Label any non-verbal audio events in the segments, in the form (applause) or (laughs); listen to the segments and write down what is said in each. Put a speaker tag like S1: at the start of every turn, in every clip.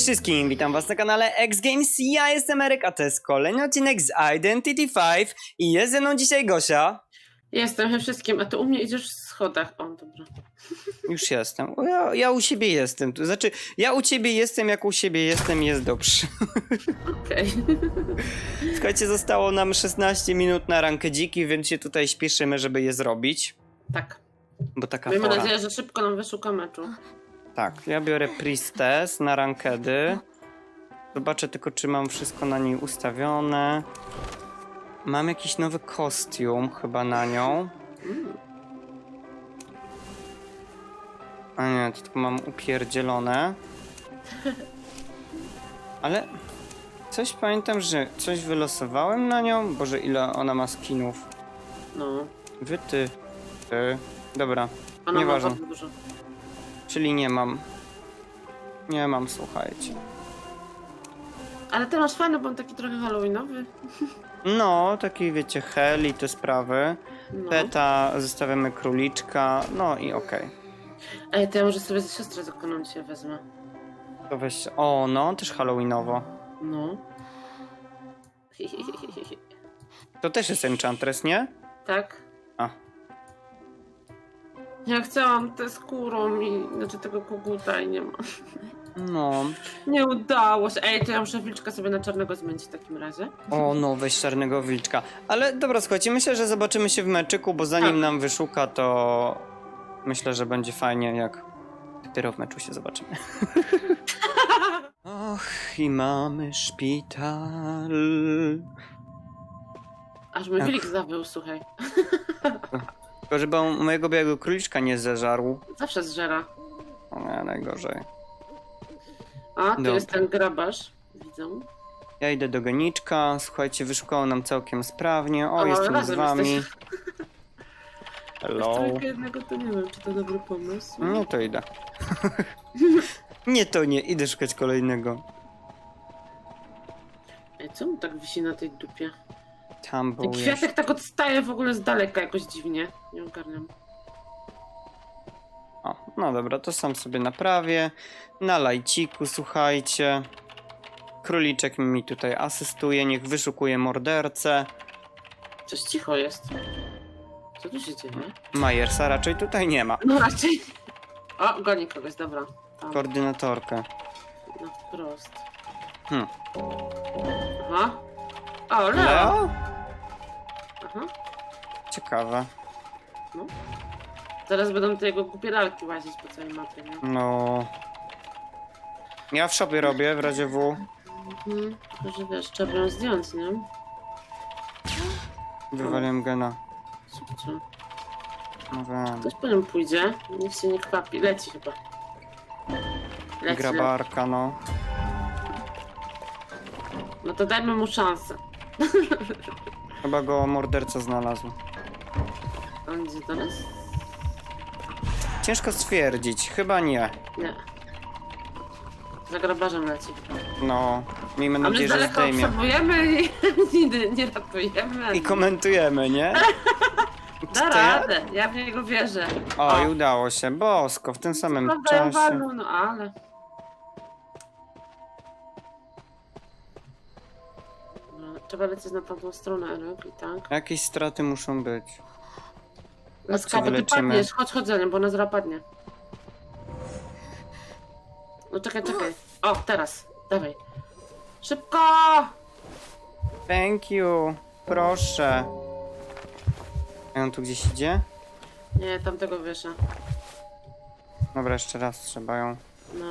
S1: Cześć wszystkim, witam was na kanale X Games. Ja jestem Eryk, a to jest kolejny odcinek z Identity 5 i jest ze mną dzisiaj Gosia.
S2: Jestem we wszystkim, a ty u mnie idziesz w schodach. O, dobra.
S1: Już jestem. O, Ja, ja u siebie jestem. To znaczy, ja u ciebie jestem, jak u siebie jestem, jest dobrze.
S2: Okej. (laughs)
S1: Słuchajcie, zostało nam 16 minut na rankę dziki, więc się tutaj śpieszymy, żeby je zrobić.
S2: Tak.
S1: Bo taka
S2: Miejmy
S1: pora.
S2: nadzieję, że szybko nam wyszuka meczu.
S1: Tak, ja biorę Priestess na rankedy. Zobaczę tylko, czy mam wszystko na niej ustawione. Mam jakiś nowy kostium chyba na nią. A nie, to tylko mam upierdzielone. Ale coś pamiętam, że coś wylosowałem na nią. Boże, ile ona ma skinów.
S2: No.
S1: Wy ty. ty. Dobra,
S2: Ona
S1: Nieważne.
S2: ma bardzo dużo.
S1: Czyli nie mam. Nie mam, słuchajcie.
S2: Ale ty masz fajny, bo on taki trochę halloweenowy.
S1: No, taki wiecie, hel i te sprawy.
S2: No.
S1: Peta, zostawiamy króliczka, no i okej.
S2: Ej, to ja może sobie ze siostrę zakoną cię wezmę.
S1: To weź. O, no, też Halloweenowo.
S2: No.
S1: To też jest Enchantress, nie?
S2: tak?
S1: A.
S2: Ja chciałam tę skórą i znaczy tego koguta i nie ma.
S1: No.
S2: Nie udało się. Ej, to ja muszę wilczka sobie na czarnego zmienić w takim razie.
S1: O, no, weź czarnego wilczka. Ale dobra, słuchajcie, myślę, że zobaczymy się w meczyku, bo zanim
S2: Tak.
S1: nam wyszuka, to myślę, że będzie fajnie, jak dopiero w meczu się zobaczymy. (laughs) Och, i mamy szpital.
S2: Aż mój
S1: Ach.
S2: wilk zawył, słuchaj. (laughs)
S1: Tylko żeby on mojego białego króliczka nie zeżarł.
S2: Zawsze zżera.
S1: O nie, najgorzej.
S2: A, tu
S1: Dobra.
S2: jest ten grabarz. Widzę.
S1: Ja idę do geniczka. Słuchajcie, wyszukało nam całkiem sprawnie. O,
S2: O,
S1: jestem z
S2: razem
S1: wami.
S2: jesteśmy. (laughs)
S1: Hello.
S2: Tylko jednego to nie wiem, czy to dobry pomysł.
S1: Nie, to idę. (laughs) nie, to nie. Idę szukać kolejnego.
S2: Ej, co mu tak wisi na tej dupie?
S1: Tam
S2: Ten
S1: był
S2: kwiatek
S1: jeszcze.
S2: tak odstaje w ogóle z daleka jakoś dziwnie. Nie ogarniam.
S1: O, no dobra, to sam sobie naprawię. Na lajciku, słuchajcie. Króliczek mi tutaj asystuje, niech wyszukuje mordercę.
S2: Coś cicho jest. Co tu się dzieje?
S1: Majersa raczej tutaj nie ma.
S2: No raczej. O, goni kogoś, dobra. Tam,
S1: Koordynatorkę.
S2: na wprost.
S1: Hmm.
S2: Aha. O, Leo!
S1: Leo?
S2: Aha.
S1: Ciekawe.
S2: Zaraz będą te jego głupie lalki łazić po całej mapie, nie?
S1: No. Ja w shopie robię w razie W.
S2: Mhm. Tylko, że wiesz, trzeba ją zdjąć, nie?
S1: Wywaliłem gena.
S2: Super.
S1: No wiem.
S2: Ktoś po nią pójdzie. Niech się nie kwapi. Leci chyba. Leci, leci.
S1: Grabarka, no.
S2: No to dajmy mu szansę. (laughs)
S1: Chyba go morderca znalazł.
S2: On idzie do nas?
S1: Ciężko stwierdzić. Chyba nie.
S2: Nie. Za grabarzem leci.
S1: No. Miejmy
S2: A my z
S1: nadzieję, że
S2: daleka
S1: zdejmie.
S2: obserwujemy i (laughs) nigdy nie ratujemy.
S1: I komentujemy, nie? (laughs)
S2: Da radę, ja w niego wierzę.
S1: O, i udało się. Bosko, w tym samym
S2: Prawda, ja
S1: czasie.
S2: walnął, no ale... Trzeba lecieć na tamtą stronę, Erek, i tak.
S1: Jakieś straty muszą być.
S2: Laska, bo ty padniesz, chodź, nią, bo ona zaraz padnie. No czekaj, czekaj. O, teraz, dawaj. Szybko!
S1: Thank you. Proszę. A on tu gdzieś idzie?
S2: Nie, tamtego wiesza.
S1: Dobra, jeszcze raz trzeba ją
S2: No.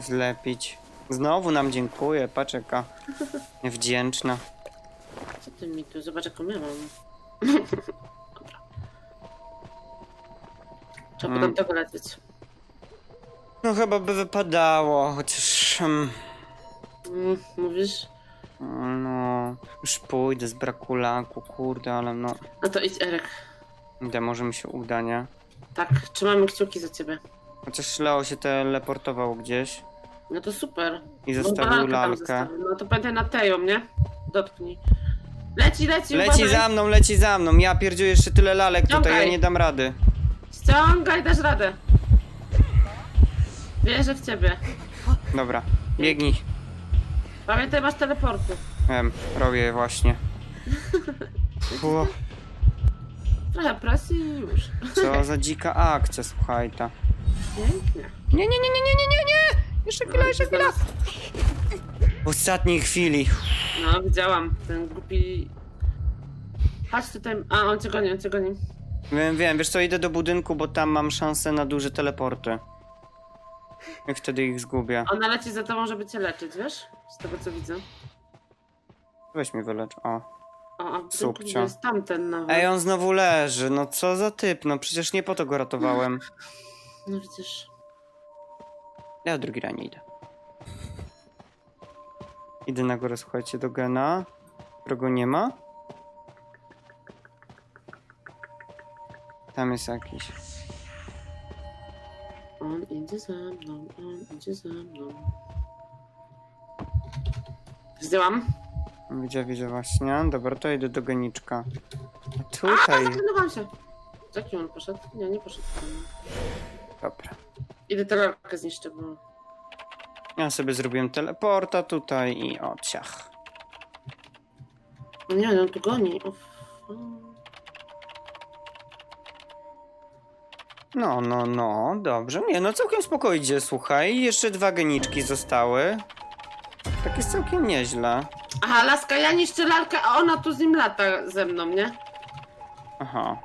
S1: zlepić. Znowu nam dziękuję, patrz jaka (laughs) wdzięczna.
S2: Co ty mi tu? Zobacz jaką ja mam. Dobra. Trzeba
S1: Mm.
S2: mm. tego lecieć.
S1: No chyba by wypadało, chociaż... mm,
S2: Mm, mówisz?
S1: No... Już pójdę z braku laku, kurde, ale no...
S2: No to idź, Erek.
S1: Idę, może mi się uda, nie?
S2: Tak, trzymamy kciuki za ciebie.
S1: Chociaż Leo się teleportował gdzieś
S2: No to super.
S1: i
S2: Bo
S1: zostawił
S2: lalkę tam
S1: lalkę.
S2: zostawił. No to pamiętaj na Teją, nie? Dotknij. Leci, leci,
S1: Leci
S2: uważaj.
S1: za mną, leci za mną. Ja pierdziu jeszcze tyle lalek tutaj, ja
S2: Ściągaj.
S1: nie dam rady.
S2: Ściągaj, dasz radę. Wierzę w ciebie.
S1: Dobra, Biegnij.
S2: Pamiętaj, masz teleporty.
S1: Wiem, robię właśnie. Fu,
S2: Trochę presji i już.
S1: co za dzika akcja, słuchaj ta.
S2: Pięknie.
S1: Nie, nie, nie, nie, nie, nie, nie, nie! Jeszcze chwila, jeszcze chwila! W ostatniej chwili.
S2: No, widziałam. Ten głupi... Chodź tutaj. A, on cię goni, on cię goni.
S1: Wiem, wiem, wiesz co, idę do budynku, bo tam mam szansę na duże teleporty. I wtedy ich zgubię.
S2: Ona leci za tobą, żeby cię leczyć, wiesz? Z tego co widzę.
S1: Weź mi wylecz, o.
S2: O, a
S1: Subcio.
S2: jest tamten nawet.
S1: Ej, on znowu leży, no co za typ, no przecież nie po to go ratowałem.
S2: No widzisz.
S1: Ja drugi raz nie idę. Idę na górę, słuchajcie, do Gena, którego nie ma. Tam jest jakiś.
S2: On idzie za mną, on idzie za mną. Zdjęłam.
S1: Widzę, widzę właśnie. Dobra, to idę do Geniczka. A tutaj.
S2: Zaklinowałam się. Za kim on poszedł? Nie, nie poszedł.
S1: Dobra.
S2: Idę telorkę zniszczę, bo...
S1: Ja sobie zrobiłem teleporta tutaj i o, ciach.
S2: No nie, no on tu goni.
S1: No, no, no, dobrze. Nie, no całkiem spokojnie, słuchaj. Jeszcze dwa geniczki zostały. Tak jest całkiem nieźle.
S2: Aha, laska, ja niszczę lalkę, a ona tu z nim lata ze mną, nie?
S1: Aha.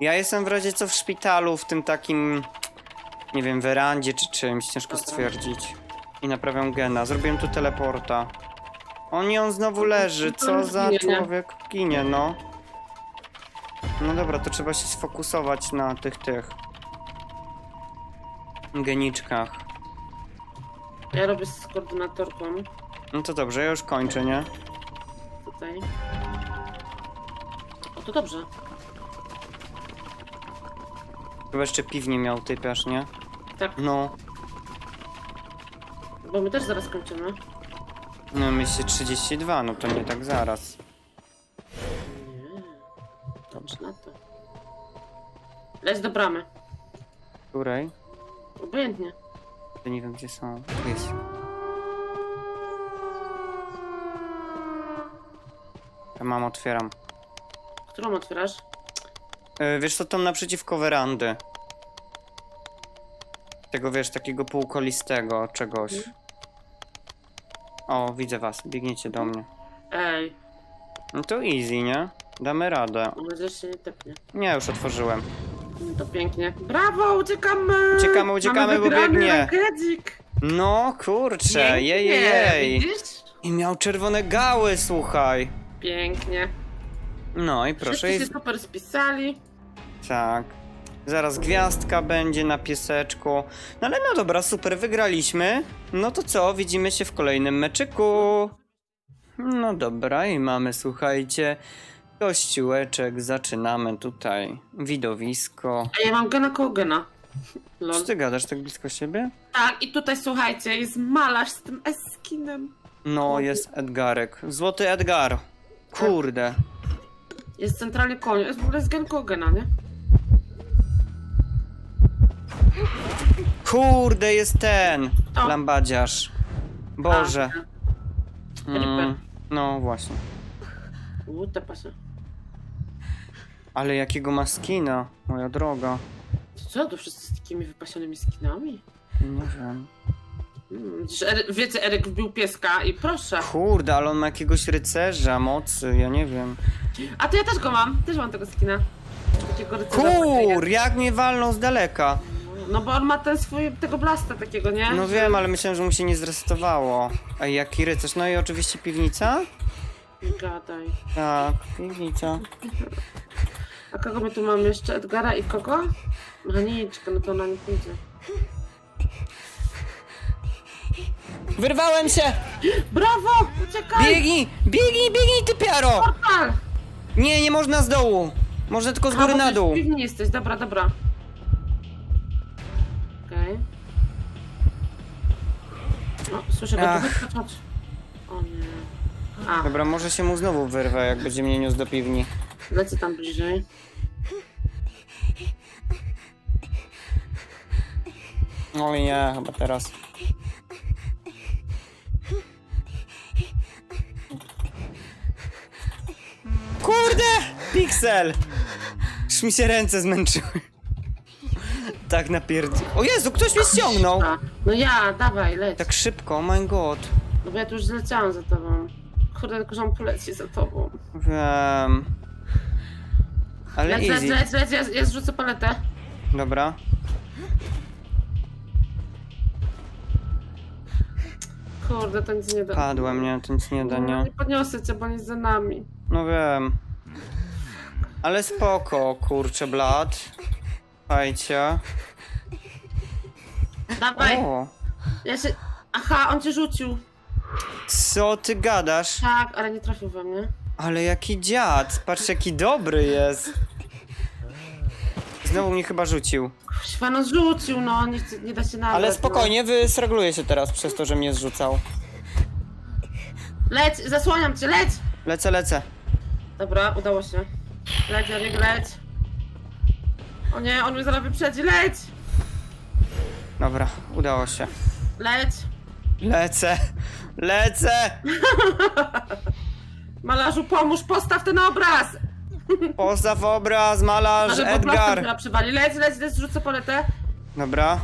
S1: Ja jestem w razie co w szpitalu, w tym takim, nie wiem, werandzie czy czymś, ciężko
S2: Dobra.
S1: stwierdzić. I naprawiam gena. Zrobiłem tu teleporta. O nie, on znowu leży. Co za
S2: Ginie,
S1: człowiek? Ginie, no. No dobra, to trzeba się sfokusować na tych, tych... Geniczkach.
S2: Ja robię z koordynatorką.
S1: No to dobrze, ja już kończę, nie?
S2: Tutaj. O, to dobrze.
S1: Chyba jeszcze piwnie miał typiarz, nie?
S2: Tak,
S1: No.
S2: Bo my też zaraz kończymy.
S1: No myślę 32, no to nie tak zaraz.
S2: Nie. Dobrze na to. Leć do bramy.
S1: Której?
S2: Obojętnie.
S1: To nie wiem gdzie są. Tu Jest. Ja mam, otwieram.
S2: Którą otwierasz?
S1: Yy, wiesz co, tam naprzeciwko werandy. Tego wiesz, takiego półkolistego czegoś. O, widzę was, biegniecie do mnie.
S2: Ej,
S1: No to easy, nie? Damy radę.
S2: mam nadzieję, że się nie tepnie.
S1: Nie, już otworzyłem.
S2: No To pięknie. Brawo, uciekamy!
S1: Uciekamy, uciekamy,
S2: Mamy
S1: bo
S2: wygrany
S1: biegnie. No, kurczę,
S2: Pięknie,
S1: jej, jej, jej.
S2: Widzisz?
S1: I miał czerwone gały, słuchaj.
S2: Pięknie.
S1: No i proszę,
S2: Wszyscy się super spisali.
S1: Tak. Zaraz gwiazdka będzie na pieseczku. No ale no dobra, super, wygraliśmy. No to co, widzimy się w kolejnym meczyku. No dobra, i mamy, słuchajcie, kościółeczek, zaczynamy tutaj widowisko.
S2: A ja mam gena koło gena. Lol.
S1: Co ty gadasz tak blisko siebie?
S2: Tak, i tutaj słuchajcie, jest malarz z tym eskinem.
S1: No, jest Edgarek. Złoty Edgar. Kurde.
S2: Jest centralnie koło. Jest w ogóle jest gen koło gena, nie?
S1: Kurde, jest ten.
S2: To.
S1: Lambadziarz. Boże. Mm, no właśnie.
S2: Tepa się.
S1: Ale jakiego ma skina, moja droga.
S2: To co, to wszyscy z takimi wypasionymi skinami?
S1: Nie wiem.
S2: Ery, wiecie, Eryk wbił pieska i proszę.
S1: Kurde, ale on ma jakiegoś rycerza, mocy, ja nie wiem.
S2: A to ja też go mam, też mam tego skina. Takiego rycerza
S1: Kur, jak mnie walną z daleka.
S2: No bo on ma ten swój, tego blasta takiego, nie?
S1: No wiem, ale myślałem, że mu się nie zresetowało. A jaki rycerz? No i oczywiście piwnica?
S2: Nie gadaj.
S1: Tak, piwnica.
S2: A kogo my tu mamy jeszcze? Edgara i kogo? Mechaniczka, no to ona nie pójdzie.
S1: Wyrwałem się!
S2: Brawo! Uciekaj!
S1: Biegnij, biegnij, biegnij, ty piaro!
S2: Portal!
S1: Nie, nie można z dołu. Można tylko z
S2: A,
S1: góry
S2: bo
S1: na
S2: ty
S1: dół.
S2: W piwni jesteś, dobra, dobra. Słyszę go.
S1: Ach.
S2: O nie. A,
S1: Dobra, może się mu znowu wyrwę, jak będzie mnie niósł do piwni.
S2: lecę tam bliżej.
S1: No i ja chyba teraz. Kurde! Pixel, Już mi się ręce zmęczyły. Tak napierdzi... O Jezu, ktoś mnie ściągnął!
S2: A, No ja, dawaj, leć.
S1: Tak szybko, oh my god.
S2: No bo ja tu już zleciałam za tobą. Kurde, tylko że on poleci za tobą.
S1: Wiem. Ale
S2: Leć, leć,
S1: easy.
S2: leć, leć, ja, ja zrzucę paletę.
S1: Dobra.
S2: Kurde, to nic nie da.
S1: Padłem, nie, to nic nie da,
S2: No,
S1: nie.
S2: nie podniosę cię, bo on jest za nami.
S1: No wiem. Ale spoko, kurczę, blat. Fajcie.
S2: Dawaj,
S1: O,
S2: ja się... Aha, on cię rzucił.
S1: co ty gadasz?
S2: Tak, ale nie trafił we mnie.
S1: Ale jaki dziad, patrz jaki dobry jest. Znowu mnie chyba rzucił.
S2: Kuźwa, no zrzucił, no, nie, chce, nie da się nawet.
S1: Ale spokojnie, wysreguluję się teraz przez to, że mnie zrzucał.
S2: No. Leć, zasłaniam cię, leć!
S1: Lecę, lecę.
S2: Dobra, udało się. Leć, Jarek, leć. O nie, on mnie zaraz wyprzedzi, leć!
S1: Dobra, udało się.
S2: Leć!
S1: Lecę, lecę! (laughs)
S2: Malarzu, pomóż, postaw ten obraz! (laughs)
S1: Postaw obraz, malarz,
S2: Może po prostu
S1: Edgar.
S2: chyba przywali. Leć, leć, leć, zrzucę paletę.
S1: Dobra.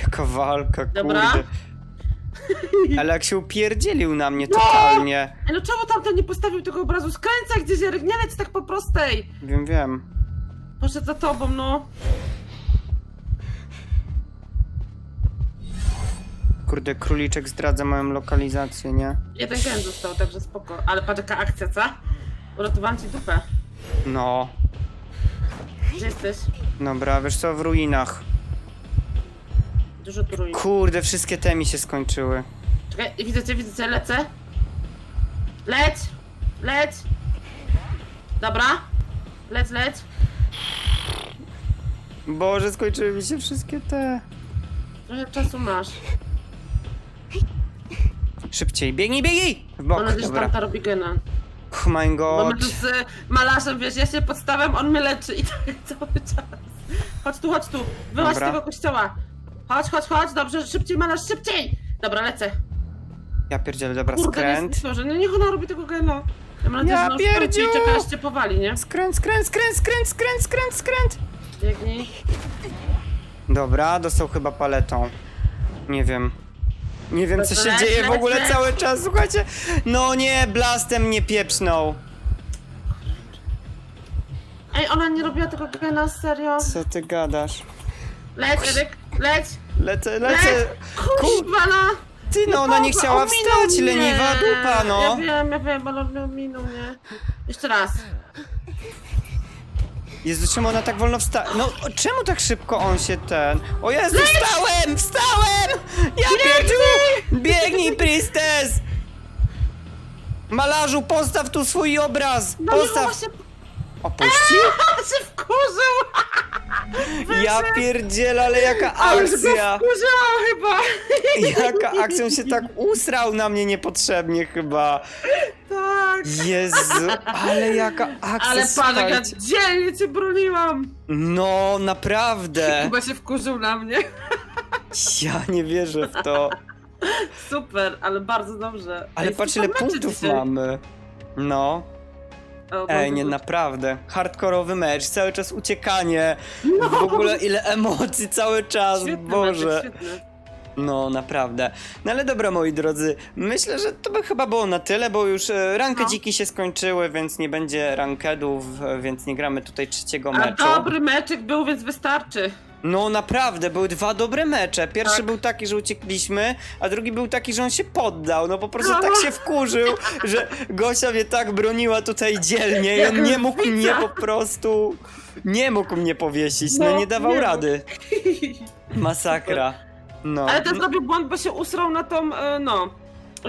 S1: Jaka walka,
S2: Dobra.
S1: kurde. (laughs) Ale jak się upierdzielił na mnie totalnie.
S2: Ej, no czemu tamten nie postawił tego obrazu? Skręcaj gdzieś, Jarek, nie leć tak po prostej!
S1: Wiem, wiem.
S2: Poszedł za tobą, no.
S1: Kurde, króliczek zdradza moją lokalizację, nie?
S2: Jeden gen został, także spoko. Ale patrz jaka akcja, co? Uratowałam ci dupę.
S1: No.
S2: Gdzie jesteś?
S1: Dobra, wiesz co, w ruinach.
S2: Dużo tu ruin.
S1: Kurde, wszystkie te mi się skończyły.
S2: Czekaj, widzę cię, widzę cię, lecę. Leć! Leć! Dobra. Leć, leć.
S1: Boże, skończyły mi się wszystkie te.
S2: Trochę czasu masz.
S1: Szybciej, biegnij, biegnij! W bok,
S2: Mam nadzieję, że
S1: dobra.
S2: tamta robi gena.
S1: Oh my
S2: Bo my
S1: god.
S2: tu z y, malarzem, wiesz, ja się podstawiam, on mnie leczy i (laughs) tak cały czas. Chodź tu, chodź tu. Wyłaź z
S1: Dobra.
S2: tego kościoła. Chodź, chodź, chodź, dobrze, szybciej malarz, szybciej! Dobra, lecę.
S1: Ja pierdzielę, dobra,
S2: Kurde,
S1: skręt.
S2: nie że no niech ona robi tego gena. Ja mam nadzieję,
S1: Ja
S2: że ona już
S1: pierdziu!
S2: i czeka, aż cię powali, nie?
S1: Skręt, skręt, skręt, skręt, skręt, skręt, skręt.
S2: Biegnij.
S1: Dobra, dostał chyba paletą. Nie wiem. Nie wiem, co się dzieje w ogóle cały czas, słuchajcie. No nie, blastem mnie pieprznął.
S2: Ej, ona nie robiła tego gena, serio?
S1: Co ty gadasz?
S2: Leć, Eryk, leć!
S1: Lecę,
S2: Leć!
S1: lecę.
S2: Kuźwa, no!
S1: Ty, no ona nie
S2: Boże,
S1: chciała
S2: ominął
S1: wstać,
S2: mnie.
S1: leniwa dupa, no.
S2: Ja wiem, ja wiem, ale on mnie ominął, nie? Jeszcze raz.
S1: Jezu, czemu ona tak wolno wsta... No, czemu tak szybko on się ten... O Jezu, wstałem, wstałem! Ja pierdziu! Biegnij, priestess! Malarzu, postaw tu swój obraz!
S2: No
S1: Postaw!
S2: się...
S1: Opuścił? (laughs)
S2: On się wkurzył!
S1: Ja pierdzielę, ale jaka
S2: Ale się
S1: akcja!
S2: wkurzyła chyba! (laughs)
S1: Jaka akcja, on się tak usrał na mnie niepotrzebnie chyba.
S2: Tak!
S1: Jezu, ale jaka akcja,
S2: Ale pan, jak ja
S1: słuchajcie.
S2: dzielnie cię broniłam!
S1: No, naprawdę. (laughs)
S2: Chyba się wkurzył na mnie.
S1: Ja nie wierzę w to.
S2: Super, ale bardzo dobrze.
S1: Ale
S2: Ej,
S1: patrz ile
S2: super mecze
S1: punktów
S2: dzisiaj.
S1: mamy. No.
S2: O,
S1: Ej, nie, naprawdę. Hardkorowy mecz, cały czas uciekanie.
S2: No.
S1: W ogóle ile emocji cały czas,
S2: Świetny
S1: Boże.
S2: meczek, świetny.
S1: No, naprawdę. No ale dobra, moi drodzy, myślę, że to by chyba było na tyle, bo już e, rankedziki się skończyły, więc nie będzie rankedów, e, więc nie gramy tutaj trzeciego
S2: A
S1: meczu.
S2: dobry meczek był, więc wystarczy.
S1: No naprawdę, były dwa dobre mecze. Pierwszy
S2: Tak.
S1: był taki, że uciekliśmy, a drugi był taki, że on się poddał. No po prostu tak się wkurzył, że Gosia mnie tak broniła tutaj dzielnie i on nie mógł mnie po prostu... Nie mógł mnie powiesić, no,
S2: No,
S1: nie dawał
S2: nie mógł.
S1: rady. Masakra. No.
S2: Ale też
S1: no,
S2: zrobił błąd, bo się usrał na tą, e, no,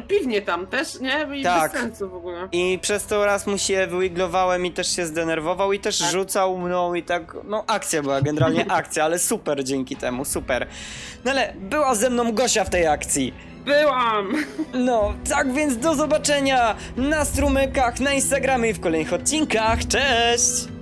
S2: piwnię tam też, nie? I
S1: Tak.
S2: bez sensu w ogóle.
S1: I przez to raz mu się wyiglowałem i też się zdenerwował i też
S2: Tak.
S1: rzucał mną i tak, no akcja była, generalnie (laughs) akcja, ale super dzięki temu, super. No ale była ze mną Gosia w tej akcji.
S2: Byłam!
S1: No, tak więc do zobaczenia na strumykach, na Instagramie i w kolejnych odcinkach. Cześć!